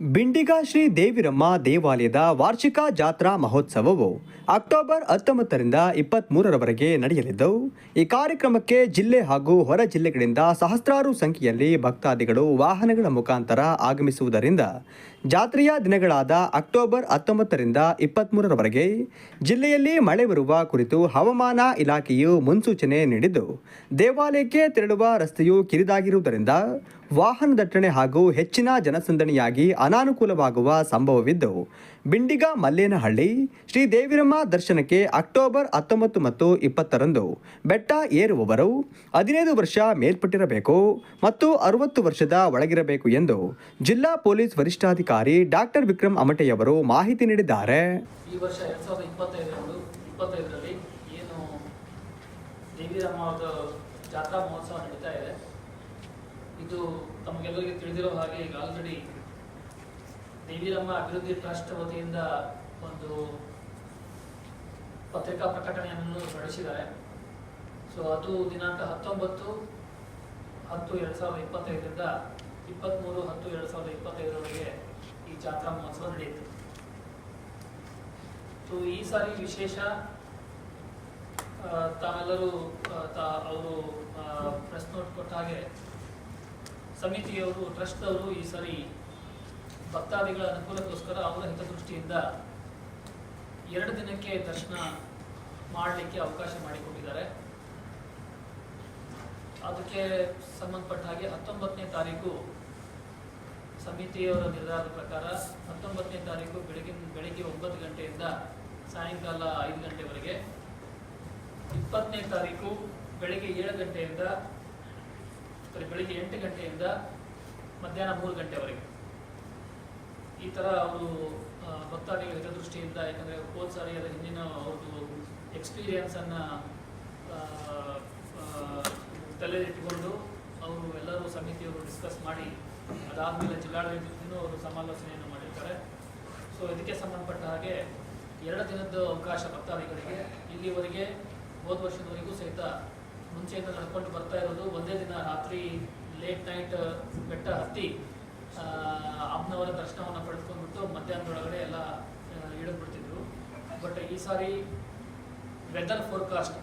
ಬಿಂಡಿಗ ಶ್ರೀ ದೇವಿರಮ್ಮ ದೇವಾಲಯದ ವಾರ್ಷಿಕ ಜಾತ್ರಾ ಮಹೋತ್ಸವವು ಅಕ್ಟೋಬರ್ ಹತ್ತೊಂಬತ್ತರಿಂದ ಇಪ್ಪತ್ತ್ಮೂರರವರೆಗೆ ನಡೆಯಲಿದ್ದು, ಈ ಕಾರ್ಯಕ್ರಮಕ್ಕೆ ಜಿಲ್ಲೆ ಹಾಗೂ ಹೊರ ಜಿಲ್ಲೆಗಳಿಂದ ಸಹಸ್ರಾರು ಸಂಖ್ಯೆಯಲ್ಲಿ ಭಕ್ತಾದಿಗಳು ವಾಹನಗಳ ಮುಖಾಂತರ ಆಗಮಿಸುವುದರಿಂದ ಜಾತ್ರೆಯ ದಿನಗಳಾದ ಅಕ್ಟೋಬರ್ ಹತ್ತೊಂಬತ್ತರಿಂದ ಇಪ್ಪತ್ತ್ಮೂರರವರೆಗೆ ಜಿಲ್ಲೆಯಲ್ಲಿ ಮಳೆ ಬರುವ ಕುರಿತು ಹವಾಮಾನ ಇಲಾಖೆಯು ಮುನ್ಸೂಚನೆ ನೀಡಿದ್ದು, ದೇವಾಲಯಕ್ಕೆ ತೆರಳುವ ರಸ್ತೆಯು ಕಿರಿದಾಗಿರುವುದರಿಂದ ವಾಹನ ದಟ್ಟಣೆ ಹಾಗೂ ಹೆಚ್ಚಿನ ಜನಸಂದಣಿಯಾಗಿ ಅನಾನುಕೂಲವಾಗುವ ಸಂಭವವಿದ್ದು, ಬಿಂಡಿಗ ಮಲ್ಲೇನಹಳ್ಳಿ, ಶ್ರೀ ದೇವಿರಮ್ಮ ದರ್ಶನಕ್ಕೆ ಅಕ್ಟೋಬರ್ ಹತ್ತೊಂಬತ್ತು ಮತ್ತು ಇಪ್ಪತ್ತರಂದು ಬೆಟ್ಟ ಏರುವವರು ಹದಿನೈದು ವರ್ಷ ಮೇಲ್ಪಟ್ಟಿರಬೇಕು ಮತ್ತು ಅರವತ್ತು ವರ್ಷದ ಒಳಗಿರಬೇಕು ಎಂದು ಜಿಲ್ಲಾ ಪೊಲೀಸ್ ವರಿಷ್ಠಾಧಿಕಾರಿ ಡಾಕ್ಟರ್ ವಿಕ್ರಮ್ ಅಮಟೆಯವರು ಮಾಹಿತಿ ನೀಡಿದ್ದಾರೆ. ಜಾತ್ರಾ ಮಹೋತ್ಸವ ನಡೀತಾ ಇದೆ. ಇದು ತಮಗೆಲ್ಲರಿಗೆ ತಿಳಿದಿರೋ ಹಾಗೆ ಈಗ ಆಲ್ರೆಡಿ ದೇವಿರಮ್ಮ ಅಭಿವೃದ್ಧಿ ಟ್ರಸ್ಟ್ ವತಿಯಿಂದ ಒಂದು ಪತ್ರಿಕಾ ಪ್ರಕಟಣೆಯನ್ನು ನಡೆಸಿದ್ದಾರೆ ಸೊ ಅದು ದಿನಾಂಕ ಹತ್ತೊಂಬತ್ತು ಹತ್ತು ಎರಡು ಸಾವಿರದ ಇಪ್ಪತ್ತೈದರಿಂದ ಇಪ್ಪತ್ತ್ಮೂರು ಹತ್ತು ಎರಡು ಸಾವಿರದ ಇಪ್ಪತ್ತೈದರವರೆಗೆ ಈ ಜಾತ್ರಾ ಮಹೋತ್ಸವ ನಡೆಯಿತು ಸೊ ಈ ಸಾರಿ ವಿಶೇಷ ತಾವೆಲ್ಲರೂ ತಾ, ಅವರು ಪ್ರೆಸ್ ನೋಟ್ ಕೊಟ್ಟ ಹಾಗೆ ಸಮಿತಿಯವರು ಟ್ರಸ್ಟ್ದವರು ಈ ಸಾರಿ ಭಕ್ತಾದಿಗಳ ಅನುಕೂಲಕ್ಕೋಸ್ಕರ ಅವರ ಹಿತದೃಷ್ಟಿಯಿಂದ ಎರಡು ದಿನಕ್ಕೆ ದರ್ಶನ ಮಾಡಲಿಕ್ಕೆ ಅವಕಾಶ ಮಾಡಿಕೊಟ್ಟಿದ್ದಾರೆ. ಅದಕ್ಕೆ ಸಂಬಂಧಪಟ್ಟ ಹಾಗೆ ಹತ್ತೊಂಬತ್ತನೇ ತಾರೀಕು ಸಮಿತಿಯವರ ನಿರ್ಧಾರದ ಪ್ರಕಾರ ಹತ್ತೊಂಬತ್ತನೇ ತಾರೀಕು ಬೆಳಗಿನ, ಬೆಳಿಗ್ಗೆ ಒಂಬತ್ತು ಗಂಟೆಯಿಂದ ಸಾಯಂಕಾಲ ಐದು ಗಂಟೆವರೆಗೆ, ಇಪ್ಪತ್ತನೇ ತಾರೀಕು ಬೆಳಗ್ಗೆ ಏಳು ಗಂಟೆಯಿಂದ ಸಾರಿ, ಬೆಳಿಗ್ಗೆ ಎಂಟು ಗಂಟೆಯಿಂದ ಮಧ್ಯಾಹ್ನ ಮೂರು ಗಂಟೆವರೆಗೆ. ಈ ಥರ ಅವರು ಭಕ್ತಾದಿಗಳ ಹಿತದೃಷ್ಟಿಯಿಂದ, ಯಾಕಂದರೆ ಹೋದ ಸಾರಿ ಅದರ ಹಿಂದಿನ ಅವ್ರದ್ದು ಎಕ್ಸ್ಪೀರಿಯನ್ಸನ್ನು ತಲೆಯಲ್ಲಿಟ್ಟುಕೊಂಡು ಅವರು ಎಲ್ಲರೂ ಸಮಿತಿಯವರು ಡಿಸ್ಕಸ್ ಮಾಡಿ, ಅದಾದಮೇಲೆ ಜಿಲ್ಲಾಡಳಿತದಿಂದ ಅವರು ಸಮಾಲೋಚನೆಯನ್ನು ಮಾಡಿರ್ತಾರೆ. ಸೊ ಇದಕ್ಕೆ ಸಂಬಂಧಪಟ್ಟ ಹಾಗೆ ಎರಡು ದಿನದ ಅವಕಾಶ ಭಕ್ತಾದಿಗಳಿಗೆ ಇಲ್ಲಿವರೆಗೆ ಹೋದ ವರ್ಷದವರೆಗೂ ಸಹಿತ ಮುಂಚೆಯಿಂದ ನಡ್ಕೊಂಡು ಬರ್ತಾ ಇರೋದು, ಒಂದೇ ದಿನ ರಾತ್ರಿ ಲೇಟ್ ನೈಟ್ ಬೆಟ್ಟ ಹತ್ತಿ ಅಮ್ಮನವರ ದರ್ಶನವನ್ನು ಪಡೆದುಕೊಂಡ್ಬಿಟ್ಟು ಮಧ್ಯಾಹ್ನದೊಳಗಡೆ ಎಲ್ಲ ಇಳಿದ್ಬಿಡ್ತಿದ್ರು. ಬಟ್ ಈ ಸಾರಿ ವೆದರ್ ಫೋರ್ಕಾಸ್ಟ್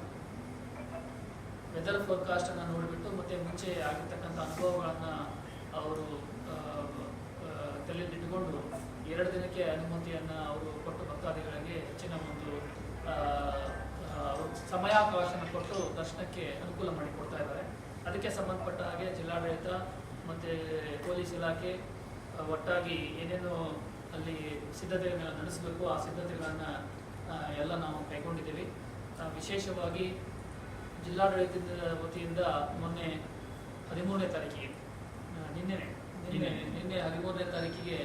ವೆದರ್ ಫೋರ್ಕಾಸ್ಟ್ ಅನ್ನ ನೋಡಿಬಿಟ್ಟು ಮತ್ತೆ ಮುಂಚೆ ಆಗಿರ್ತಕ್ಕಂಥ ಅನುಭವಗಳನ್ನ ಅವರು ತಲೆಯಲ್ಲಿಟ್ಟುಕೊಂಡು ಎರಡು ದಿನಕ್ಕೆ ಅನುಮತಿಯನ್ನ ಅವರು ಕೊಟ್ಟು ಭಕ್ತಾದಿಗಳಿಗೆ ಹೆಚ್ಚಿನ ಒಂದು ಸಮಯಾವಕಾಶನ ಕೊಟ್ಟು ದರ್ಶನಕ್ಕೆ ಅನುಕೂಲ ಮಾಡಿಕೊಡ್ತಾ ಇದ್ದಾರೆ. ಅದಕ್ಕೆ ಸಂಬಂಧಪಟ್ಟ ಹಾಗೆ ಜಿಲ್ಲಾಡಳಿತ ಮತ್ತೆ ಪೊಲೀಸ್ ಇಲಾಖೆ ಒಟ್ಟಾಗಿ ಏನೇನು ಅಲ್ಲಿ ಸಿದ್ಧತೆಗಳನ್ನ ನಡೆಸಬೇಕು ಆ ಸಿದ್ಧತೆಗಳನ್ನು ಎಲ್ಲ ನಾವು ಕೈಗೊಂಡಿದ್ದೀವಿ. ವಿಶೇಷವಾಗಿ ಜಿಲ್ಲಾಡಳಿತದ ವತಿಯಿಂದ ಮೊನ್ನೆ ಹದಿಮೂರನೇ ತಾರೀಕಿಗೆ ನಿನ್ನೆ ನಿನ್ನೆ. ನಿನ್ನೆ ಹದಿಮೂರನೇ ತಾರೀಕಿಗೆ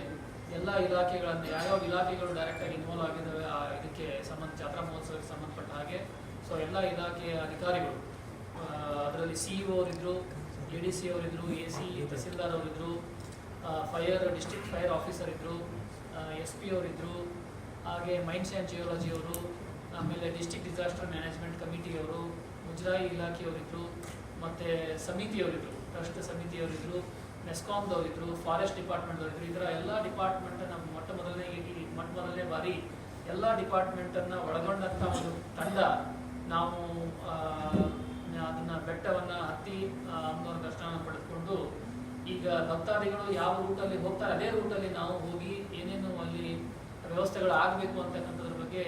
ಎಲ್ಲ ಇಲಾಖೆಗಳನ್ನು ಯಾವ್ಯಾವ ಇಲಾಖೆಗಳು ಡೈರೆಕ್ಟ್ ಆಗಿ ಇನ್ವಾಲ್ವ್ ಆಗಿದ್ದಾವೆ, ಆ ಇದಕ್ಕೆ ಸಂಬಂಧ ಜಾತ್ರಾ ಮಹೋತ್ಸವಕ್ಕೆ ಸಂಬಂಧಪಟ್ಟ ಹಾಗೆ ಸೊ ಎಲ್ಲ ಇಲಾಖೆಯ ಅಧಿಕಾರಿಗಳು ಅದರಲ್ಲಿ ಸಿ ಇ ಅವರಿದ್ರು ಎ ಡಿ ಸಿ ಅವರಿದ್ರು ಎ ಸಿ ತಹಸೀಲ್ದಾರ್ ಅವರಿದ್ರು ಫೈರ್ ಡಿಸ್ಟಿಕ್ ಫೈರ್ ಆಫೀಸರ್ ಇದ್ದರು ಎಸ್ ಪಿ ಅವರಿದ್ರು, ಹಾಗೆ ಮೈನ್ಸ್ ಆ್ಯಂಡ್ ಜಿಯೋಲಜಿ ಅವರು, ಆಮೇಲೆ ಡಿಸ್ಟ್ರಿಕ್ಟ್ ಡಿಸಾಸ್ಟರ್ ಮ್ಯಾನೇಜ್ಮೆಂಟ್ ಕಮಿಟಿಯವರು ಮುಜರಾಯಿ ಇಲಾಖೆಯವರಿದ್ರು ಮತ್ತು ಸಮಿತಿಯವರಿದ್ರು ಟ್ರಸ್ಟ್ ಸಮಿತಿಯವರಿದ್ರು ಮೆಸ್ಕಾಮ್ದವರಿದ್ರು ಫಾರೆಸ್ಟ್ ಡಿಪಾರ್ಟ್ಮೆಂಟ್ದವರಿದ್ರು ಇದರ ಎಲ್ಲ ಡಿಪಾರ್ಟ್ಮೆಂಟ್ ನಮ್ಮ ಮೊಟ್ಟ ಮೊದಲನೇ ಮೊಟ್ಟ ಮೊದಲನೇ ಬಾರಿ ಎಲ್ಲ ಡಿಪಾರ್ಟ್ಮೆಂಟನ್ನು ಒಳಗೊಂಡಂಥ ಒಂದು ತಂಡ ನಾವು ಅದನ್ನು ಬೆಟ್ಟವನ್ನ ಹತ್ತಿ ಅಮ್ಮನವರ ದರ್ಶನ ಪಡೆದುಕೊಂಡು ಈಗ ಭಕ್ತಾದಿಗಳು ಯಾವ ರೂಟಲ್ಲಿ ಹೋಗ್ತಾರೆ, ಅದೇ ರೂಟಲ್ಲಿ ನಾವು ಹೋಗಿ ಏನೇನು ಅಲ್ಲಿ ವ್ಯವಸ್ಥೆಗಳು ಆಗಬೇಕು ಅಂತಕ್ಕಂಥದ್ರ ಬಗ್ಗೆ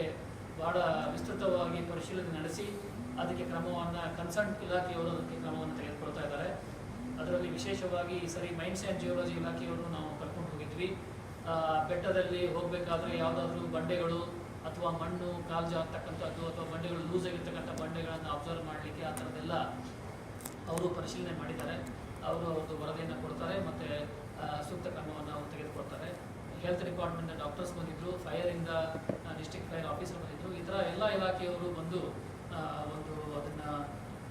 ಬಹಳ ವಿಸ್ತೃತವಾಗಿ ಪರಿಶೀಲನೆ ನಡೆಸಿ, ಅದಕ್ಕೆ ಕ್ರಮವನ್ನು ಕನ್ಸರ್ನ್ ಇಲಾಖೆಯವರು ಅದಕ್ಕೆ ಕ್ರಮವನ್ನು ತೆಗೆದುಕೊಳ್ತಾ ಇದ್ದಾರೆ. ಅದರಲ್ಲಿ ವಿಶೇಷವಾಗಿ ಈ ಸರಿ ಮೈನ್ಸ್ ಆ್ಯಂಡ್ ಜಿಯೋಲಜಿ ಇಲಾಖೆಯವರು ನಾವು ಕರ್ಕೊಂಡು ಹೋಗಿದ್ವಿ. ಬೆಟ್ಟದಲ್ಲಿ ಹೋಗಬೇಕಾದ್ರೆ ಯಾವುದಾದ್ರೂ ಬಂಡೆಗಳು ಅಥವಾ ಮಣ್ಣು, ಕಾಲ್ಜ ಆಗ್ತಕ್ಕಂಥದ್ದು ಅಥವಾ ಬಂಡೆಗಳು ಲೂಸ್ ಆಗಿರ್ತಕ್ಕಂಥ ಬಂಡೆಗಳನ್ನು ಅಬ್ಸರ್ವ್ ಮಾಡಲಿಕ್ಕೆ ಆ ಥರದ್ದೆಲ್ಲ ಅವರು ಪರಿಶೀಲನೆ ಮಾಡಿದ್ದಾರೆ. ಅವರು ಅವ್ರದ್ದು ವರದಿಯನ್ನು ಕೊಡ್ತಾರೆ ಮತ್ತು ಸೂಕ್ತ ಕ್ರಮವನ್ನು ಅವರು ತೆಗೆದುಕೊಡ್ತಾರೆ. ಹೆಲ್ತ್ ಡಿಪಾರ್ಟ್ಮೆಂಟ್ನ ಡಾಕ್ಟರ್ಸ್ ಬಂದಿದ್ದರು ಫೈರಿಂದ ಡಿಸ್ಟ್ರಿಕ್ಟ್ ಫೈರ್ ಆಫೀಸರ್ ಬಂದಿದ್ದರು ಈ ಥರ ಎಲ್ಲ ಇಲಾಖೆಯವರು ಬಂದು ಒಂದು ಅದನ್ನು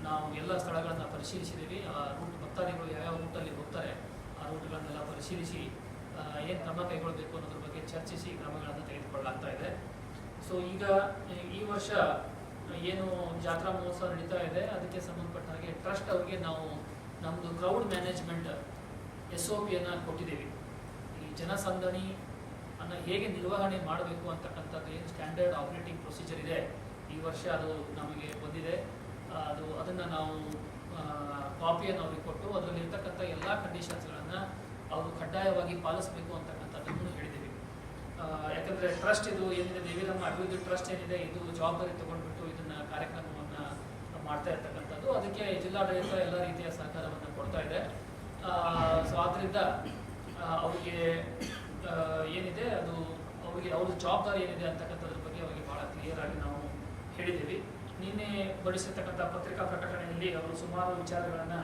ನಾವು ಎಲ್ಲ ಸ್ಥಳಗಳನ್ನು ಪರಿಶೀಲಿಸಿದ್ದೀವಿ. ಆ ರೂಟ್ ಭಕ್ತಾದಿಗಳು ಯಾವ್ಯಾವ ರೂಟಲ್ಲಿ ಹೋಗ್ತಾರೆ, ಆ ರೂಟ್ಗಳನ್ನೆಲ್ಲ ಪರಿಶೀಲಿಸಿ ಏನು ಕ್ರಮ ಕೈಗೊಳ್ಳಬೇಕು ಅನ್ನೋದ್ರ ಬಗ್ಗೆ ಚರ್ಚಿಸಿ ಕ್ರಮಗಳನ್ನು ತೆಗೆದುಕೊಳ್ಳಲಾಗ್ತಾ ಇದೆ. ಸೊ ಈಗ ಈ ವರ್ಷ ಏನು ಜಾತ್ರಾ ಮಹೋತ್ಸವ ನಡೀತಾ ಇದೆ, ಅದಕ್ಕೆ ಸಂಬಂಧಪಟ್ಟ ಹಾಗೆ ಟ್ರಸ್ಟ್ ಅವ್ರಿಗೆ ನಾವು ನಮ್ಮದು ಕ್ರೌಡ್ ಮ್ಯಾನೇಜ್ಮೆಂಟ್ ಎಸ್ ಒ ಪಿಯನ್ನು ಕೊಟ್ಟಿದ್ದೀವಿ. ಈ ಜನಸಂದಣಿ ಅನ್ನ ಹೇಗೆ ನಿರ್ವಹಣೆ ಮಾಡಬೇಕು ಅಂತಕ್ಕಂಥದ್ದು ಏನು ಸ್ಟ್ಯಾಂಡರ್ಡ್ ಆಪರೇಟಿಂಗ್ ಪ್ರೊಸೀಜರ್ ಇದೆ. ಈ ವರ್ಷ ಅದು ನಮಗೆ ಬಂದಿದೆ. ಅದು ಅದನ್ನು ನಾವು ಕಾಪಿಯನ್ನು ಅವ್ರಿಗೆ ಕೊಟ್ಟು ಅದರಲ್ಲಿರ್ತಕ್ಕಂಥ ಎಲ್ಲ ಕಂಡೀಷನ್ಸ್ಗಳನ್ನು ಅವರು ಕಡ್ಡಾಯವಾಗಿ ಪಾಲಿಸಬೇಕು ಅಂತಕ್ಕಂಥದ್ದನ್ನು ಹೇಳಿದ್ದೀವಿ. ಯಾಕಂದರೆ ಟ್ರಸ್ಟ್ ಇದು ಏನಿದೆ ದೇವಿರಮ್ಮ ಅಭಿವೃದ್ಧಿ ಟ್ರಸ್ಟ್ ಏನಿದೆ, ಇದು ಜವಾಬ್ದಾರಿ ತಗೊಂಡ್ಬಿಟ್ಟು ಇದನ್ನು ಕಾರ್ಯಕ್ರಮವನ್ನು ಮಾಡ್ತಾ ಇರ್ತಕ್ಕಂಥದ್ದು. ಅದಕ್ಕೆ ಜಿಲ್ಲಾಡಳಿತ ಎಲ್ಲ ರೀತಿಯ ಸಹಕಾರವನ್ನು ಕೊಡ್ತಾ ಇದೆ. ಸೊ ಆದ್ದರಿಂದ ಅವರಿಗೆ ಏನಿದೆ, ಅದು ಅವರಿಗೆ ಅವ್ರ ಜವಾಬ್ದಾರಿ ಏನಿದೆ ಅಂತಕ್ಕಂಥದ್ರ ಬಗ್ಗೆ ಅವರಿಗೆ ಭಾಳ ಕ್ಲಿಯರ್ ಆಗಿ ನಾವು ಹೇಳಿದ್ದೀವಿ. ನಿನ್ನೆ ಬಡಿಸಿರ್ತಕ್ಕಂಥ ಪತ್ರಿಕಾ ಪ್ರಕಟಣೆಯಲ್ಲಿ ಅವರು ಸುಮಾರು ವಿಚಾರಗಳನ್ನು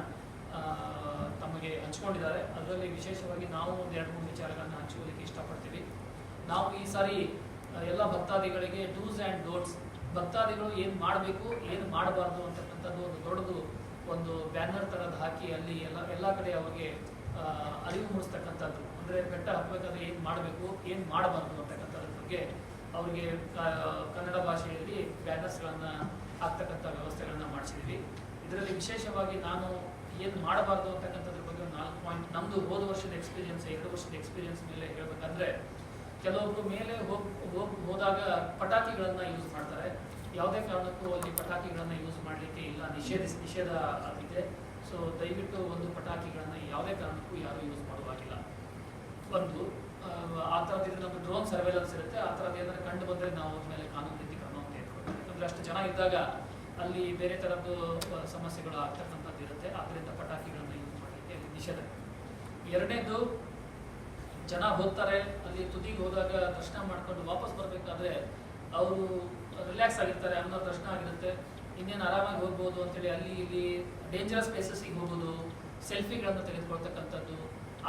ತಮಗೆ ಹಂಚ್ಕೊಂಡಿದ್ದಾರೆ. ಅದರಲ್ಲಿ ವಿಶೇಷವಾಗಿ ನಾವು ಒಂದು ಎರಡು ಮೂರು ವಿಚಾರಗಳನ್ನು ಹಂಚಿಕೊಳ್ಳಿಕ್ಕೆ ಇಷ್ಟಪಡ್ತೀವಿ. ನಾವು ಈ ಸಾರಿ ಎಲ್ಲ ಭಕ್ತಾದಿಗಳಿಗೆ ಡೂಸ್ ಆ್ಯಂಡ್ ಡೋಟ್ಸ್ ಭಕ್ತಾದಿಗಳು ಏನು ಮಾಡಬೇಕು, ಏನು ಮಾಡಬಾರ್ದು ಅಂತಕ್ಕಂಥದ್ದು ಒಂದು ದೊಡ್ಡದು ಒಂದು ಬ್ಯಾನರ್ ಥರದ್ದು ಹಾಕಿ ಅಲ್ಲಿ ಎಲ್ಲ ಎಲ್ಲ ಕಡೆ ಅವ್ರಿಗೆ ಅರಿವು ಮೂಡಿಸ್ತಕ್ಕಂಥದ್ದು. ಅಂದರೆ ಬೆಟ್ಟ ಹತ್ತಬೇಕಾದ್ರೆ ಏನು ಮಾಡಬೇಕು, ಏನು ಮಾಡಬಾರ್ದು ಅಂತಕ್ಕಂಥದ್ರ ಬಗ್ಗೆ ಅವರಿಗೆ ಕನ್ನಡ ಭಾಷೆಯಲ್ಲಿ ಬ್ಯಾನರ್ಸ್ಗಳನ್ನು ಹಾಕ್ತಕ್ಕಂಥ ವ್ಯವಸ್ಥೆಗಳನ್ನ ಮಾಡಿಸಿದ್ವಿ. ಇದರಲ್ಲಿ ವಿಶೇಷವಾಗಿ ನಾನು ಏನು ಮಾಡಬಾರ್ದು ಅಂತಕ್ಕಂಥದ್ರ ಬಗ್ಗೆ ಒಂದು ನಾಲ್ಕು ಪಾಯಿಂಟ್ ನಮ್ಮದು ಹೋದ ವರ್ಷದ ಎಕ್ಸ್ಪೀರಿಯನ್ಸ್ ಎರಡು ವರ್ಷದ ಎಕ್ಸ್ಪೀರಿಯನ್ಸ್ ಮೇಲೆ ಹೇಳ್ಬೇಕಂದ್ರೆ ಕೆಲವೊಬ್ರು ಮೇಲೆ ಹೋಗ್ ಹೋದಾಗ ಪಟಾಕಿಗಳನ್ನ ಯೂಸ್ ಮಾಡ್ತಾರೆ. ಯಾವುದೇ ಕಾರಣಕ್ಕೂ ಅಲ್ಲಿ ಪಟಾಕಿಗಳನ್ನ ಯೂಸ್ ಮಾಡಲಿಕ್ಕೆ ಇಲ್ಲ ನಿಷೇಧ ನಿಷೇಧ ಆಗಿದೆ. ಸೊ ದಯವಿಟ್ಟು ಒಂದು ಪಟಾಕಿಗಳನ್ನ ಯಾವುದೇ ಕಾರಣಕ್ಕೂ ಯಾರು ಯೂಸ್ ಮಾಡುವಾಗಿಲ್ಲ. ಒಂದು ಆ, ಥರದ್ದು ನಮ್ದು ಡ್ರೋನ್ ಸರ್ವೇಲೆನ್ಸ್ ಇರುತ್ತೆ. ಆ ಥರದ್ದು ಏನಾದ್ರು ಕಂಡು ಬಂದರೆ ನಾವು ಮೇಲೆ ಕಾನೂನು ಯಾಕಂದ್ರೆ ಅಷ್ಟು ಜನ ಇದ್ದಾಗ ಅಲ್ಲಿ ಬೇರೆ ಥರದ್ದು ಸಮಸ್ಯೆಗಳು ಆಗ್ತಕ್ಕಂಥದ್ದು ಇರುತ್ತೆ. ಆದ್ದರಿಂದ ಪಟಾಕಿಗಳನ್ನ ಯೂಸ್ ಮಾಡಲಿಕ್ಕೆ ಅಲ್ಲಿ ನಿಷೇಧ. ಎರಡನೇದು, ಜನ ಹೋಗ್ತಾರೆ. ಅಲ್ಲಿ ತುದಿಗೆ ಹೋದಾಗ ದರ್ಶನ ಮಾಡ್ಕೊಂಡು ವಾಪಸ್ ಬರಬೇಕಾದ್ರೆ ಅವರು ರಿಲ್ಯಾಕ್ಸ್ ಆಗಿರ್ತಾರೆ ಅನ್ನೋ ದರ್ಶನ ಆಗಿರುತ್ತೆ. ಇನ್ನೇನು ಆರಾಮಾಗಿ ಹೋಗ್ಬೋದು ಅಂತೇಳಿ ಅಲ್ಲಿ ಇಲ್ಲಿ ಡೇಂಜರಸ್ ಪ್ಲೇಸಸ್ಸಿಗೆ ಹೋಗೋದು ಸೆಲ್ಫಿಗಳನ್ನು ತೆಗೆದುಕೊಳ್ತಕ್ಕಂಥದ್ದು,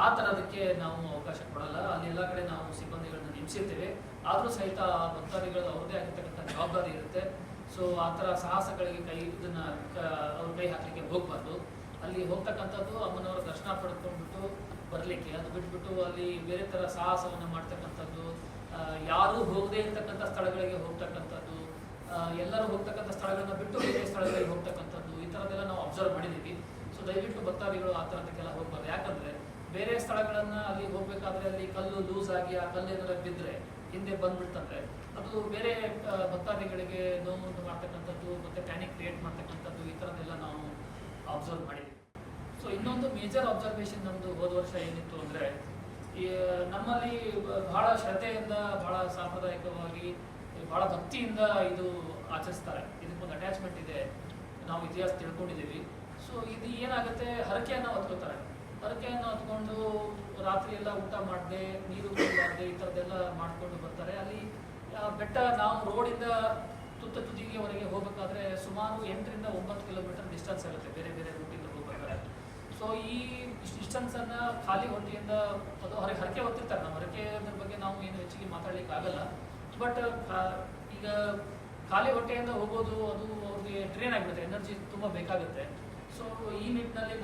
ಆ ಥರದಕ್ಕೆ ನಾವು ಅವಕಾಶ ಕೊಡಲ್ಲ. ಅಲ್ಲಿ ಎಲ್ಲ ಕಡೆ ನಾವು ಸಿಬ್ಬಂದಿಗಳನ್ನ ನೇಮಿಸಿರ್ತೇವೆ ಆದರೂ ಸಹಿತ ಭಕ್ತಾದಿಗಳು ಅವ್ರದೇ ಆಗಿರ್ತಕ್ಕಂಥ ಜವಾಬ್ದಾರಿ ಇರುತ್ತೆ. ಸೊ ಆ ಥರ ಸಾಹಸಗಳಿಗೆ ಕೈ ಇದನ್ನು ಅವ್ರ ಕೈ ಹಾಕಲಿಕ್ಕೆ ಹೋಗ್ಬಾರ್ದು. ಅಲ್ಲಿ ಹೋಗ್ತಕ್ಕಂಥದ್ದು ಅಮ್ಮನವರ ದರ್ಶನ ಪಡ್ಕೊಂಡ್ಬಿಟ್ಟು ಬರಲಿಕ್ಕೆ. ಅದು ಬಿಟ್ಬಿಟ್ಟು ಅಲ್ಲಿ ಬೇರೆ ಥರ ಸಾಹಸವನ್ನು ಮಾಡ್ತಕ್ಕಂಥದ್ದು ಯಾರೂ ಹೋಗದೇ ಇರ್ತಕ್ಕಂಥ ಸ್ಥಳಗಳಿಗೆ ಹೋಗ್ತಕ್ಕಂಥದ್ದು ಎಲ್ಲರೂ ಹೋಗ್ತಕ್ಕಂಥ ಸ್ಥಳಗಳನ್ನ ಬಿಟ್ಟು ಬೇರೆ ಸ್ಥಳಗಳಿಗೆ ಹೋಗ್ತಕ್ಕಂಥದ್ದು, ಈ ಥರದ್ದೆಲ್ಲ ನಾವು ಅಬ್ಸರ್ವ್ ಮಾಡಿದ್ದೀವಿ. ಸೊ ದಯವಿಟ್ಟು ಭಕ್ತಾದಿಗಳು ಆ ಥರದಕ್ಕೆಲ್ಲ ಹೋಗ್ಬಾರ್ದು. ಯಾಕಂದ್ರೆ ಬೇರೆ ಸ್ಥಳಗಳನ್ನ ಅಲ್ಲಿ ಹೋಗ್ಬೇಕಾದ್ರೆ ಅಲ್ಲಿ ಕಲ್ಲು ಲೂಸ್ ಆಗಿ ಆ ಕಲ್ಲು ಬಿದ್ರೆ ಬಿದ್ದರೆ ಹಿಂದೆ ಬಂದ್ಬಿಡ್ತಂದ್ರೆ ಅದು ಬೇರೆ ಭಕ್ತಾದಿಗಳಿಗೆ ನೋವು ಮಾಡ್ತಕ್ಕಂಥದ್ದು ಮತ್ತೆ ಪ್ಯಾನಿಕ್ ಕ್ರಿಯೇಟ್ ಮಾಡ್ತಕ್ಕಂಥದ್ದು ಈ ಥರದ್ದೆಲ್ಲ ನಾವು ಅಬ್ಸರ್ವ್ ಮಾಡಿದ್ದೀವಿ ಸೊ ಇನ್ನೊಂದು ಮೇಜರ್ ಅಬ್ಸರ್ವೇಷನ್ ನಮ್ಮದು ಹೋದ ವರ್ಷ ಏನಿತ್ತು ಅಂದರೆ, ಈ, ನಮ್ಮಲ್ಲಿ ಬಹಳ ಶ್ರದ್ಧೆಯಿಂದ, ಬಹಳ ಸಾಂಪ್ರದಾಯಿಕವಾಗಿ, ಬಹಳ ಭಕ್ತಿಯಿಂದ ಇದು ಆಚರಿಸ್ತಾರೆ. ಇದಕ್ಕೊಂದು ಅಟ್ಯಾಚ್ಮೆಂಟ್ ಇದೆ. ನಾವು ಇತಿಹಾಸ ತಿಳ್ಕೊಂಡಿದ್ದೀವಿ. ಸೊ ಇದು ಏನಾಗುತ್ತೆ? ಹರಕೆಯನ್ನು ಹೊತ್ಕೋತಾರೆ. ಹರಕೆಯನ್ನು ಹತ್ಕೊಂಡು ರಾತ್ರಿ ಎಲ್ಲ ಊಟ ಮಾಡದೆ, ನೀರು ಕುಡಿಲಾರ್ದೆ ಈ ಥರದ್ದೆಲ್ಲ ಮಾಡಿಕೊಂಡು ಬರ್ತಾರೆ. ಅಲ್ಲಿ ಬೆಟ್ಟ ನಾವು ರೋಡಿಂದ ತುತ್ತ ತುದಿಗೆವರೆಗೆ ಹೋಗಬೇಕಾದ್ರೆ ಸುಮಾರು ಎಂಟರಿಂದ ಒಂಬತ್ತು ಕಿಲೋಮೀಟರ್ ಡಿಸ್ಟೆನ್ಸ್ ಆಗುತ್ತೆ ಬೇರೆ ಬೇರೆ ರೂಟಿಂದ ಹೋಗ್ಬೇಕಾದ್ರೆ. ಸೊ ಈ ಡಿಸ್ಟೆನ್ಸನ್ನು ಖಾಲಿ ಹೊಟ್ಟೆಯಿಂದ ಅದು ಹೊರಗೆ ಹರಕೆ ಹೊತ್ತಿರ್ತಾರೆ ನಾವು. ಹರಕೆ ಅದ್ರ ಬಗ್ಗೆ ನಾವು ಏನು ಹೆಚ್ಚಿಗೆ ಮಾತಾಡಲಿಕ್ಕೆ ಆಗಲ್ಲ. ಬಟ್ ಈಗ ಖಾಲಿ ಹೊಟ್ಟೆಯಿಂದ ಹೋಗೋದು ಅದು ಅವ್ರಿಗೆ ಟ್ರೈನ್ ಆಗಿಬಿಡುತ್ತೆ ಎನರ್ಜಿ ತುಂಬ ಬೇಕಾಗುತ್ತೆ. ಸೊ ಈ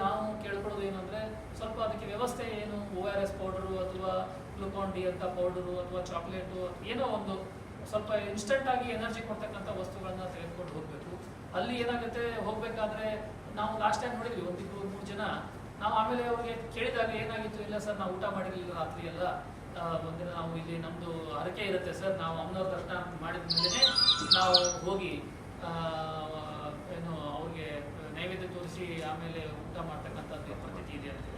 ನಾವು ಕೇಳ್ಕೊಳ್ಳೋದು ಏನಂದ್ರೆ ಸ್ವಲ್ಪ ಅದಕ್ಕೆ ವ್ಯವಸ್ಥೆ ಏನು ಓ ಆರ್ ಎಸ್ ಪೌಡರು ಅಥವಾ ಗ್ಲುಕಾನ್ ಡಿ ಅಂತ ಪೌಡರು ಅಥವಾ ಚಾಕ್ಲೇಟು ಏನೋ ಒಂದು ಸ್ವಲ್ಪ ಇನ್ಸ್ಟೆಂಟ್ ಆಗಿ ಎನರ್ಜಿ ಕೊಡ್ತಕ್ಕಂಥ ವಸ್ತುಗಳನ್ನ ತೆಗೆದುಕೊಂಡು ಹೋಗಬೇಕು. ಅಲ್ಲಿ ಏನಾಗುತ್ತೆ, ಹೋಗಬೇಕಾದ್ರೆ ನಾವು ಲಾಸ್ಟ್ ಟೈಮ್ ನೋಡಿದ್ವಿ ಒಂದಿಬ್ಬರು ಮೂರು ಜನ. ನಾವು ಆಮೇಲೆ ಅವ್ರಿಗೆ ಕೇಳಿದಾಗ ಏನಾಗಿತ್ತು, ಇಲ್ಲ ಸರ್, ನಾವು ಊಟ ಮಾಡಿರಲಿಲ್ಲ ರಾತ್ರಿ ಎಲ್ಲ. ಒಂದಿನ ನಾವು ಇಲ್ಲಿ ನಮ್ಮದು ಹರಕೆ ಇರುತ್ತೆ ಸರ್, ನಾವು ಅಮ್ಮನವ್ರ ದರ್ಶನ ಮಾಡಿದ ಮೇಲೆ ನಾವು ಹೋಗಿ ಏನು ನೈವೇದ್ಯ ಆಮೇಲೆ ಊಟ ಮಾಡ್ತಕ್ಕಂಥದ್ದು ಪದ್ಧತಿ ಇದೆ ಅಂತ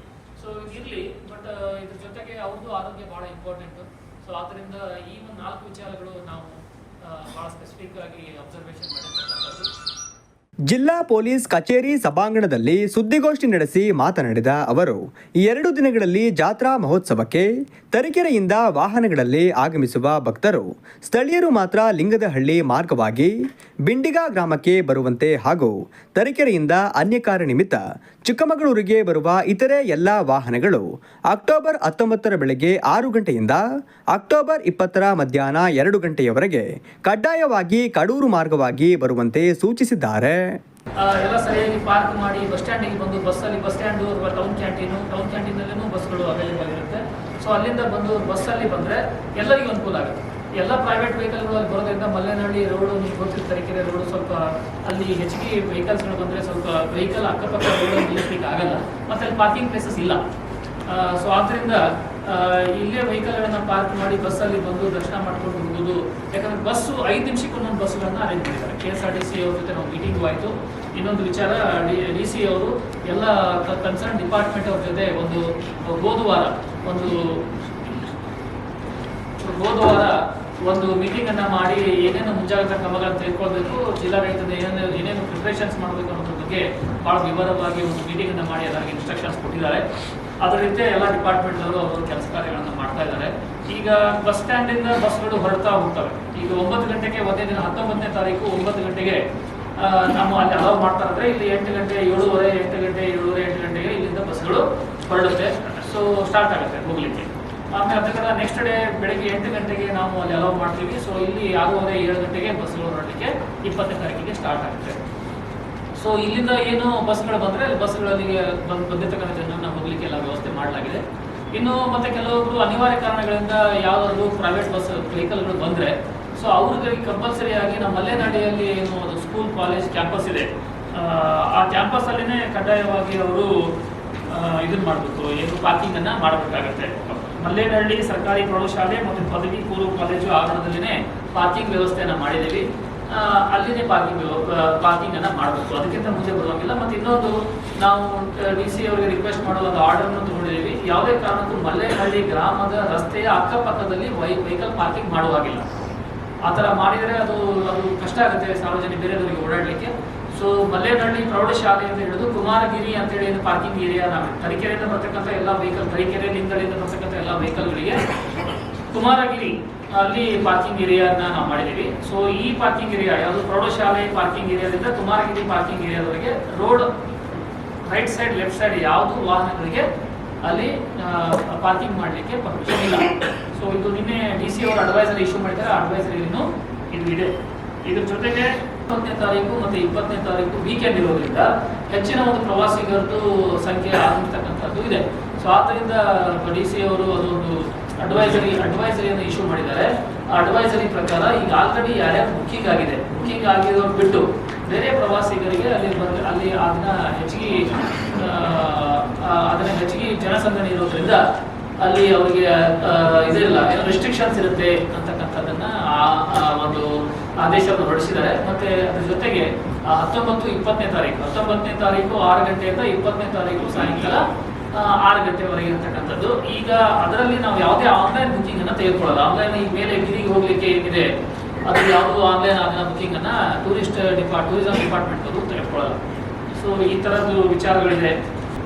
ಸೊ ಇರಲಿ ಬಟ್ ಇದ್ರ ಜೊತೆಗೆ ಅವ್ರದ್ದು ಆರೋಗ್ಯ ಭಾಳ ಇಂಪಾರ್ಟೆಂಟು ಸೊ ಆದ್ದರಿಂದ ಈ ಒಂದು ನಾಲ್ಕು ವಿಚಾರಗಳು ನಾವು ಭಾಳ ಸ್ಪೆಸಿಫಿಕ್ ಆಗಿ ಅಬ್ಸರ್ವೇಷನ್ ಮಾಡಿರ್ತಕ್ಕಂಥದ್ದು. ಜಿಲ್ಲಾ ಪೊಲೀಸ್ ಕಚೇರಿ ಸಭಾಂಗಣದಲ್ಲಿ ಸುದ್ದಿಗೋಷ್ಠಿ ನಡೆಸಿ ಮಾತನಾಡಿದ ಅವರು, ಈ ಎರಡು ದಿನಗಳಲ್ಲಿ ಜಾತ್ರಾ ಮಹೋತ್ಸವಕ್ಕೆ ತರೀಕೆರೆಯಿಂದ ವಾಹನಗಳಲ್ಲಿ ಆಗಮಿಸುವ ಭಕ್ತರು, ಸ್ಥಳೀಯರು ಮಾತ್ರ ಲಿಂಗದಹಳ್ಳಿ ಮಾರ್ಗವಾಗಿ ಬಿಂಡಿಗ ಗ್ರಾಮಕ್ಕೆ ಬರುವಂತೆ ಹಾಗೂ ತರೀಕೆರೆಯಿಂದ ಅನ್ಯಕಾರ ನಿಮಿತ್ತ ಚಿಕ್ಕಮಗಳೂರಿಗೆ ಬರುವ ಇತರೆ ಎಲ್ಲ ವಾಹನಗಳು ಅಕ್ಟೋಬರ್ ಹತ್ತೊಂಬತ್ತರ ಬೆಳಗ್ಗೆ ಆರು ಗಂಟೆಯಿಂದ ಅಕ್ಟೋಬರ್ ಇಪ್ಪತ್ತರ ಮಧ್ಯಾಹ್ನ ಎರಡು ಗಂಟೆಯವರೆಗೆ ಕಡ್ಡಾಯವಾಗಿ ಕಡೂರು ಮಾರ್ಗವಾಗಿ ಬರುವಂತೆ ಸೂಚಿಸಿದ್ದಾರೆ. ಎಲ್ಲ ಸರಿಯಾಗಿ ಪಾರ್ಕ್ ಮಾಡಿ ಬಸ್ ಸ್ಟ್ಯಾಂಡಿಗೆ ಬಂದು ಬಸ್ಸಲ್ಲಿ ಬಸ್ ಸ್ಟ್ಯಾಂಡು ಅಥವಾ ಟೌನ್ ಕ್ಯಾಂಟೀನು ಟೌನ್ ಕ್ಯಾಂಟೀನಲ್ಲೂ ಬಸ್ಗಳು ಅವೈಲೇಬಲ್ ಇರುತ್ತೆ. ಸೊ ಅಲ್ಲಿಂದ ಬಂದು ಬಸ್ಸಲ್ಲಿ ಬಂದರೆ ಎಲ್ಲರಿಗೂ ಅನುಕೂಲ ಆಗುತ್ತೆ. ಎಲ್ಲ ಪ್ರೈವೇಟ್ ವೆಹಿಕಲ್ಗಳು ಅಲ್ಲಿ ಬರೋದ್ರಿಂದ ಮಲ್ಲೇನಹಳ್ಳಿ ರೋಡು ನಿಮ್ಗೆ ಗೊತ್ತಿತ್ತು ತರೀಕೆರೆ ರೋಡು ಸ್ವಲ್ಪ ಅಲ್ಲಿ ಹೆಚ್ಚಿಗೆ ವೆಹಿಕಲ್ಸ್ಗಳು ಬಂದರೆ ಸ್ವಲ್ಪ ವೆಹಿಕಲ್ ಅಕ್ಕಪಕ್ಕ ರೋಡಲ್ಲಿ ನಿಲ್ಲಿಸ್ಲಿಕ್ಕೆ ಆಗಲ್ಲ. ಮತ್ತು ಅಲ್ಲಿ ಪಾರ್ಕಿಂಗ್ ಪ್ಲೇಸಸ್ ಇಲ್ಲ. ಸೊ ಆದ್ದರಿಂದ ಇಲ್ಲೇ ವೆಹಿಕಲ್ಗಳನ್ನ ಪಾರ್ಕ್ ಮಾಡಿ ಬಸ್ಸಲ್ಲಿ ಬಂದು ದರ್ಶನ ಮಾಡ್ಕೊಂಡು ಹೋಗೋದು ಯಾಕಂದ್ರೆ ಬಸ್ಸು ಐದು ನಿಮಿಷಕ್ಕೆ ಒಂದೊಂದು ಬಸ್ಗಳನ್ನ ಅರೇಂಜ್ ಮಾಡಿದ್ದಾರೆ. K S R T C ಅವ್ರ ಜೊತೆ ನಾವು ಮೀಟಿಂಗು ಆಯಿತು. ಇನ್ನೊಂದು ವಿಚಾರ, ಡಿ ಸಿ ಅವರು ಎಲ್ಲ ಕನ್ಸರ್ನ್ ಡಿಪಾರ್ಟ್ಮೆಂಟ್ ಅವ್ರ ಜೊತೆ ಒಂದು ಬೋಧವಾರ ಒಂದು ಬೋಧವಾರ ಒಂದು ಮೀಟಿಂಗ್ ಅನ್ನ ಮಾಡಿ ಏನೇನು ಮುಂಜಾಗ್ರತಾ ಕ್ರಮಗಳನ್ನು ತೆಗೆದುಕೊಳ್ಬೇಕು, ಜಿಲ್ಲಾಡಳಿತದ ಏನೇನು ಏನೇನು ಪ್ರಿಪರೇಷನ್ಸ್ ಮಾಡಬೇಕು ಅನ್ನೋದ್ರ ಬಗ್ಗೆ ಬಹಳ ವಿವರವಾಗಿ ಒಂದು ಮೀಟಿಂಗ್ ಅನ್ನ ಮಾಡಿ ಅದಕ್ಕೆ ಇನ್ಸ್ಟ್ರಕ್ಷನ್ಸ್ ಕೊಟ್ಟಿದ್ದಾರೆ. ಅದರ ರೀತಿ ಎಲ್ಲ ಡಿಪಾರ್ಟ್ಮೆಂಟ್ ಅವರು ಅವರು ಕೆಲಸ ಕಾರ್ಯಗಳನ್ನು ಮಾಡ್ತಾ ಇದ್ದಾರೆ. ಈಗ ಬಸ್ ಸ್ಟ್ಯಾಂಡ್ ಇಂದ ಬಸ್ಗಳು ಹೊರಡ್ತಾ ಹೋಗ್ತವೆ. ಈಗ ಒಂಬತ್ತು ಗಂಟೆಗೆ ಒಂದೇ ದಿನ, ಹತ್ತೊಂಬತ್ತನೇ ತಾರೀಕು ಒಂಬತ್ತು ಗಂಟೆಗೆ ನಾವು ಅಲ್ಲಿ ಅಲೌ ಮಾಡ್ತಾ ಇದ್ರೆ ಇಲ್ಲಿ ಎಂಟು ಗಂಟೆ, ಏಳುವರೆ, ಎಂಟು ಗಂಟೆ, ಏಳುವರೆ, ಎಂಟು ಗಂಟೆಗೆ ಇಲ್ಲಿಂದ ಬಸ್ಗಳು ಹೊರಡುತ್ತೆ. ಸೊ ಸ್ಟಾರ್ಟ್ ಆಗುತ್ತೆ ಹೋಗ್ಲಿಕ್ಕೆ. ಆಮೇಲೆ ಅದಕ್ಕೆ ನೆಕ್ಸ್ಟ್ ಡೇ ಬೆಳಗ್ಗೆ ಎಂಟು ಗಂಟೆಗೆ ನಾವು ಅಲ್ಲಿ ಅಲೌ ಮಾಡ್ತೀವಿ. ಸೊ ಇಲ್ಲಿ ಆರೂವರೆ ಏಳು ಗಂಟೆಗೆ ಬಸ್ಗಳು ಹೊರಡಲಿಕ್ಕೆ ಇಪ್ಪತ್ತನೇ ತಾರೀಕಿಗೆ ಸ್ಟಾರ್ಟ್ ಆಗುತ್ತೆ. ಸೊ ಇಲ್ಲಿಂದ ಏನು ಬಸ್ಗಳು ಬಂದರೆ ಅಲ್ಲಿ ಬಸ್ಗಳಲ್ಲಿ ಬಂದ್ ಬಂದಿರ್ತಕ್ಕಂಥ ಜನರನ್ನ ಹೋಗ್ಲಿಕ್ಕೆ ಎಲ್ಲ ವ್ಯವಸ್ಥೆ ಮಾಡಲಾಗಿದೆ. ಇನ್ನು ಮತ್ತೆ ಕೆಲವೊಬ್ರು ಅನಿವಾರ್ಯ ಕಾರಣಗಳಿಂದ ಯಾವ್ದಾದ್ರು ಪ್ರೈವೇಟ್ ಬಸ್ ವೆಹಿಕಲ್ಗಳು ಬಂದರೆ ಸೊ ಅವ್ರಿಗೆ ಕಂಪಲ್ಸರಿ ಆಗಿ ನಮ್ಮ ಮಲೆನಾಡಿಯಲ್ಲಿ ಏನು ಒಂದು ಸ್ಕೂಲ್ ಕಾಲೇಜ್ ಕ್ಯಾಂಪಸ್ ಇದೆ. ಆ, ಕ್ಯಾಂಪಸ್ ಅಲ್ಲಿನೇ ಕಡ್ಡಾಯವಾಗಿ ಅವರು ಇದನ್ನ ಮಾಡಬೇಕು ಏನು ಪಾರ್ಕಿಂಗ್ ಅನ್ನ ಮಾಡಬೇಕಾಗತ್ತೆ. ಮಲ್ಲೇನಹಳ್ಳಿ ಸರ್ಕಾರಿ ಪ್ರೌಢಶಾಲೆ ಮತ್ತು ಪದವಿ ಪೂರ್ವ ಕಾಲೇಜು ಆವರಣದಲ್ಲಿನೇ ಪಾರ್ಕಿಂಗ್ ವ್ಯವಸ್ಥೆಯನ್ನು ಮಾಡಿದ್ದೀವಿ. ಅಲ್ಲಿನೇ ಪಾರ್ಕಿಂಗ್ ಪಾರ್ಕಿಂಗ್ ಅನ್ನ ಮಾಡಬೇಕು. ಅದಕ್ಕಿಂತ ಮುಂಚೆ ಬರುವಂಗಿಲ್ಲ ಮತ್ತೆ ಇನ್ನೊಂದು, ನಾವು ಡಿ ಸಿ ಅವರಿಗೆ ರಿಕ್ವೆಸ್ಟ್ ಮಾಡೋ ಒಂದು ಆರ್ಡರ್ ತಗೊಂಡಿದ್ದೀವಿ. ಯಾವುದೇ ಕಾರಣಕ್ಕೂ ಮಲ್ಲೇಹಳ್ಳಿ ಗ್ರಾಮದ ರಸ್ತೆಯ ಅಕ್ಕಪಕ್ಕದಲ್ಲಿ ವೆಹಿಕಲ್ ಪಾರ್ಕಿಂಗ್ ಮಾಡುವಾಗಿಲ್ಲ. ಆ ಥರ ಮಾಡಿದರೆ ಅದು ಅದು ಕಷ್ಟ ಆಗುತ್ತೆ ಸಾರ್ವಜನಿಕ ಬೇರೆಯವರಿಗೆ ಓಡಾಡಲಿಕ್ಕೆ. ಸೊ ಮಲ್ಲೇನಹಳ್ಳಿ ಅಂತ ಹೇಳಿದು ಕುಮಾರಗಿರಿ ಅಂತೇಳಿ ಏನು ಪಾರ್ಕಿಂಗ್ ಏರಿಯಾ ನಾವು ತರೀಕೆರೆಯಿಂದ ಬರ್ತಕ್ಕಂಥ ಎಲ್ಲ ವೆಹಿಕಲ್ ತರೀಕೆರೆ ಲಿಂಗಗಳಿಂದ ಬರ್ತಕ್ಕಂಥ ಎಲ್ಲ ವೆಹಿಕಲ್ಗಳಿಗೆ ಕುಮಾರಗಿರಿ ಅಲ್ಲಿ ಪಾರ್ಕಿಂಗ್ ಏರಿಯಾನ ನಾವು ಮಾಡಿದ್ದೀವಿ. ಸೊ ಈ ಪಾರ್ಕಿಂಗ್ ಏರಿಯಾ ಯಾವುದು ಪ್ರೌಢಶಾಲೆ ಪಾರ್ಕಿಂಗ್ ಏರಿಯಾದಿಂದ Tumaragiri parking ಏರಿಯಾದವರೆಗೆ road right side left side ಯಾವುದು ವಾಹನಗಳಿಗೆ ಅಲ್ಲಿ ಪಾರ್ಕಿಂಗ್ ಮಾಡಲಿಕ್ಕೆ ಪರ್ಮಿಷನ್ ಇಲ್ಲ. ಸೊ ಇದು ನಿನ್ನೆ ಡಿ ಸಿ ಅವರು ಅಡ್ವೈಸರಿ ಇಶ್ಯೂ ಮಾಡಿದ್ದಾರೆ. ಅಡ್ವೈಸರಿ ಇನ್ನು ಇದು ಇದೆ. ಇದ್ರ ಜೊತೆಗೆ ಇಪ್ಪತ್ತನೇ ತಾರೀಕು ಮತ್ತು ಇಪ್ಪತ್ತನೇ ತಾರೀಕು ವೀಕೆಂಡ್ ಇರೋದ್ರಿಂದ ಹೆಚ್ಚಿನ ಒಂದು ಪ್ರವಾಸಿಗರದ್ದು ಸಂಖ್ಯೆ ಆಗಿರ್ತಕ್ಕಂಥದ್ದು ಇದೆ. ಸೊ ಆದ್ದರಿಂದ ಡಿ ಸಿ ಅವರು ಅದೊಂದು ಅಡ್ವೈಸರಿ ಅಡ್ವೈಸರಿ ಅನ್ನು ಇಶ್ಯೂ ಮಾಡಿದ್ದಾರೆ. ಅಡ್ವೈಸರಿ ಪ್ರಕಾರ ಈಗ ಆಲ್ರೆಡಿ ಯಾರ್ಯಾರು ಬುಕ್ಕಿಂಗ್ ಆಗಿದೆ. ಬುಕ್ಕಿಂಗ್ ಆಗಿರೋ ಬಿಟ್ಟು ಬೇರೆ ಪ್ರವಾಸಿಗರಿಗೆ ಅಲ್ಲಿ ಬಂದು ಅಲ್ಲಿ ಅದನ್ನ ಹೆಚ್ಚಿಗೆ ಅದನ್ನ ಹೆಚ್ಚಿಗೆ ಜನಸಂದಣಿ ಇರೋದ್ರಿಂದ ಅಲ್ಲಿ ಅವರಿಗೆ ಇದಿಲ್ಲ ಏನೋ ರೆಸ್ಟ್ರಿಕ್ಷನ್ಸ್ ಇರುತ್ತೆ ಅಂತಕ್ಕಂಥದ್ದನ್ನ ಆ- ಒಂದು ಆದೇಶವನ್ನು ಹೊರಡಿಸಿದ್ದಾರೆ. ಮತ್ತೆ ಅದ್ರ ಜೊತೆಗೆ ಹತ್ತೊಂಬತ್ತು ಇಪ್ಪತ್ತನೇ ತಾರೀಕು, ಹತ್ತೊಂಬತ್ತನೇ ತಾರೀಕು ಆರು ಗಂಟೆಯಿಂದ ಇಪ್ಪತ್ತನೇ ತಾರೀಕು ಸಾಯಂಕಾಲ ಆರು ಗಂಟೆವರೆಗೆ ಇರ್ತಕ್ಕಂಥದ್ದು. ಈಗ ಅದರಲ್ಲಿ ನಾವು ಯಾವುದೇ ಆನ್ಲೈನ್ ಬುಕಿಂಗ್ ಅನ್ನ ತೆಗೆದುಕೊಳ್ಳಲ್ಲ. ಆನ್ಲೈನ್ ಈ ಮೇಲೆ ಗಿರಿಗೆ ಹೋಗ್ಲಿಕ್ಕೆ ಏನಿದೆ? ಅದು ಯಾವುದು ಆನ್ಲೈನ್ ಆಗಿನ ಬುಕ್ಕಿಂಗ್ ಅನ್ನ ಟೂರಿಸ್ಟ್ ಡಿಪಾರ್ಟ್ ಟೂರಿಸಂ ಡಿಪಾರ್ಟ್ಮೆಂಟ್ ಅವರು ತೆಗೆದುಕೊಳ್ಳಲ್ಲ. ಸೊ ಈ ತರದ್ದು ವಿಚಾರಗಳಿದೆ.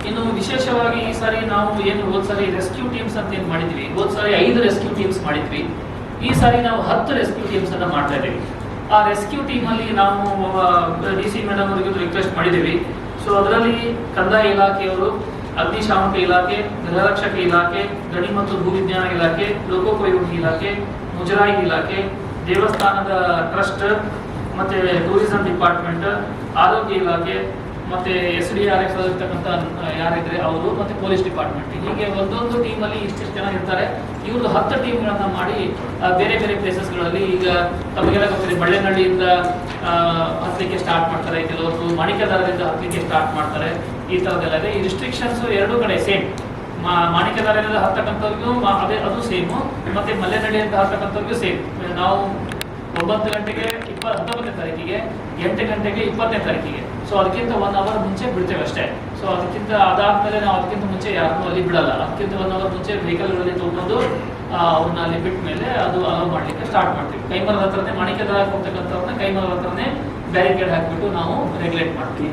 ಇನ್ನು ವಿಶೇಷವಾಗಿ ಈ ಸಾರಿ ನಾವು ಏನು ಹೋದ್ ಸಾರಿ ರೆಸ್ಕ್ಯೂ ಟೀಮ್ಸ್ ಅಂತ ಏನು ಮಾಡಿದ್ವಿ? ಹೋದ್ ಸಾರಿ ಐದು ರೆಸ್ಕ್ಯೂ ಟೀಮ್ಸ್ ಮಾಡಿದ್ವಿ. ಈ ಸಾರಿ ನಾವು ಹತ್ತು ರೆಸ್ಕ್ಯೂ ಟೀಮ್ಸ್ ಅನ್ನ ಮಾಡ್ತಾ ಇದ್ದೀವಿ. ಆ ರೆಸ್ಕ್ಯೂ ಟೀಮ್ ಅಲ್ಲಿ ನಾವು ಡಿ ಸಿ ಮೇಡಮ್ ಅವರಿಗೆ ರಿಕ್ವೆಸ್ಟ್ ಮಾಡಿದ್ದೀವಿ. ಸೊ ಅದರಲ್ಲಿ ಕಂದಾಯ ಇಲಾಖೆಯವರು ಅಗ್ನಿಶಾಮಕ ಇಲಾಖೆ ಗೃಹರಕ್ಷಕ ಇಲಾಖೆ, ಗಣಿ ಮತ್ತು ಭೂವಿಜ್ಞಾನ ಇಲಾಖೆ, ಲೋಕೋಪಯೋಗಿ ಇಲಾಖೆ, ಮುಜರಾಯಿ ಇಲಾಖೆ, ದೇವಸ್ಥಾನದ ಟ್ರಸ್ಟ್ ಮತ್ತೆ ಟೂರಿಸಂ ಡಿಪಾರ್ಟ್ಮೆಂಟ್, ಆರೋಗ್ಯ ಇಲಾಖೆ ಮತ್ತೆ ಎಸ್ ಡಿ ಆರ್ ಎಫ್ ಇರ್ತಕ್ಕಂಥ ಯಾರಿದ್ರೆ ಅವರು ಮತ್ತೆ ಪೊಲೀಸ್ ಡಿಪಾರ್ಟ್ಮೆಂಟ್ ಹೀಗೆ ಒಂದೊಂದು ಟೀಮಲ್ಲಿ ಇಷ್ಟಿಷ್ಟು ಜನ ಇರ್ತಾರೆ. ಇವ್ರದ್ದು ಹತ್ತು ಟೀಮ್ಗಳನ್ನ ಮಾಡಿ ಬೇರೆ ಬೇರೆ ಪ್ಲೇಸಸ್ಗಳಲ್ಲಿ ಈಗ ತಮಗೆಲ್ಲ ಗೊತ್ತಿದೆ, ಬಳ್ಳೆನಹಳ್ಳಿಯಿಂದ ಹತ್ತಲಿಕ್ಕೆ ಸ್ಟಾರ್ಟ್ ಮಾಡ್ತಾರೆ, ಕೆಲವೊಂದು ಮಾಣಿಕದಾರರಿಂದ ಹತ್ತಲಿಕ್ಕೆ ಸ್ಟಾರ್ಟ್ ಮಾಡ್ತಾರೆ, ಈ ಥರದ್ದೆಲ್ಲ ಇದೆ. ಈ ರಿಸ್ಟ್ರಿಕ್ಷನ್ಸ್ ಎರಡೂ ಕಡೆ ಸೇಮ್ ಮಾಣಿಕ್ಯದಾರರಿಂದ ಹತ್ತಕ್ಕಂಥವ್ರಿಗೂ ಅದೇ, ಅದು ಸೇಮು ಮತ್ತೆ ಮಲ್ಲೆನಹಳ್ಳಿಯಿಂದ ಹತ್ತಕ್ಕಂಥವ್ರಿಗೂ ಸೇಮ್ ನಾವು ಒಂಬತ್ತು ಗಂಟೆಗೆ ಇಪ್ಪ ಹತ್ತೊಂಬತ್ತನೇ ತಾರೀಕಿಗೆ, ಎಂಟು ಗಂಟೆಗೆ ಇಪ್ಪತ್ತನೇ ತಾರೀಕಿಗೆ. ಸೊ ಅದಕ್ಕಿಂತ ಒನ್ ಅವರ್ ಮುಂಚೆ ಬಿಡ್ತೇವೆ ಅಷ್ಟೇ. ಸೊ ಅದಕ್ಕಿಂತ ಅದಾದ್ಮೇಲೆ ನಾವು ಅದಕ್ಕಿಂತ ಮುಂಚೆ ಯಾರನ್ನೂ ಅಲ್ಲಿ ಬಿಡಲ್ಲ. ಅದಕ್ಕಿಂತ ಒನ್ ಅವರ್ ಮುಂಚೆ ವೆಹಿಕಲ್ಗಳಲ್ಲಿ ತೊಗೊಂಡು ಅವ್ರನ್ನ ಅಲ್ಲಿ ಬಿಟ್ಟ ಮೇಲೆ ಅದು ಅಲೋ ಮಾಡ್ಲಿಕ್ಕೆ ಸ್ಟಾರ್ಟ್ ಮಾಡ್ತೀವಿ. ಕೈಮರದ ಹತ್ರನೇ ಮಣಿಕೆ ಹೋಗ್ತಕ್ಕಂಥವ್ರನ್ನ ಕೈಮರದ ಹತ್ರನೇ ಬ್ಯಾರಿಕೇಡ್ ಹಾಕಿಬಿಟ್ಟು ನಾವು ರೆಗ್ಯುಲೇಟ್ ಮಾಡ್ತೀವಿ.